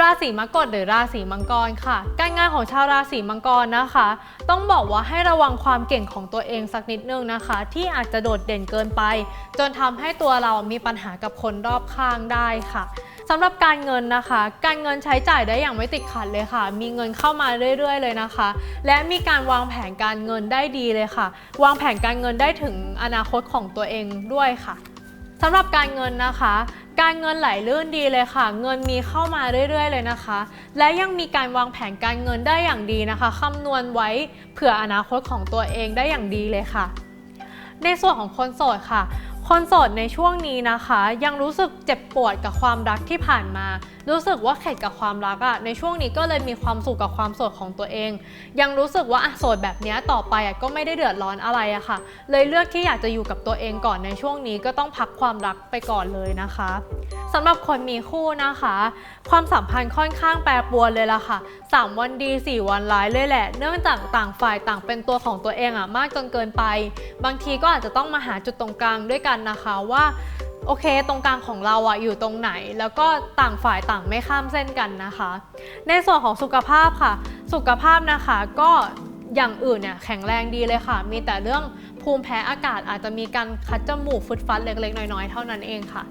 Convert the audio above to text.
ราศีมกฎหรือราศีมังกรค่ะ การงานของชาวราศีมังกรนะคะ ต้องบอกว่าให้ระวังความเก่งของตัวเองสักนิดนึงนะคะ ที่อาจจะโดดเด่นเกินไป จนทำให้ตัวเรามีปัญหากับคนรอบข้างได้ค่ะสำหรับการเงินนะคะ การเงินใช้จ่ายได้อย่างไม่ติดขัดเลยค่ะ มีเงินเข้ามาเรื่อย ๆ เลยนะคะ และมีการวางแผนการเงินได้ดีเลยค่ะ วางแผนการเงินได้ถึงอนาคตของตัวเองด้วยค่ะสำหรับการเงินนะคะ การเงินไหลลื่นดีเลยค่ะ เงินมีเข้ามาเรื่อย ๆ เลยนะคะ และยังมีการวางแผนการเงินได้อย่างดีนะคะคำนวณไว้เผื่ออนาคตของตัวเองได้อย่างดีเลยค่ะ ในส่วนของคนโสดค่ะ คนโสดในช่วงนี้นะคะ ยังรู้สึกเจ็บปวดกับความรักที่ผ่านมา รู้สึกว่าเข็ดกับความรักอะในช่วงนี้ก็เลยมีความสุขกับความโสดของตัวเอง ยังรู้สึกว่าอะโสดแบบนี้ต่อไปอะก็ไม่ได้เดือดร้อนอะไรอะค่ะ เลยเลือกที่อยากจะอยู่กับตัวเองก่อนในช่วงนี้ก็ต้องพักความรักไปก่อนเลยนะคะ สำหรับคนมีคู่นะคะ ความสัมพันธ์ค่อนข้างแปรปรวนเลยล่ะค่ะ 3 วันดี 4 วันร้ายเลยแหละ เนื่องจากต่างฝ่ายต่างเป็นตัวของตัวเองอะมากจนเกินไป บางทีก็อาจจะต้องมาหาจุดตรงกลางด้วยกันนะคะว่าโอเค ตรงกลางของเราอะอยู่ตรงไหน แล้วก็ต่างฝ่ายต่างไม่ข้ามเส้นกันนะคะ ในส่วนของสุขภาพค่ะ สุขภาพนะคะก็อย่างอื่นเนี่ยแข็งแรงดีเลยค่ะ มีแต่เรื่องภูมิแพ้อากาศอาจจะมีการคัดจมูกฟึดฟัดเล็กๆ น้อยๆ เท่านั้นเองค่ะ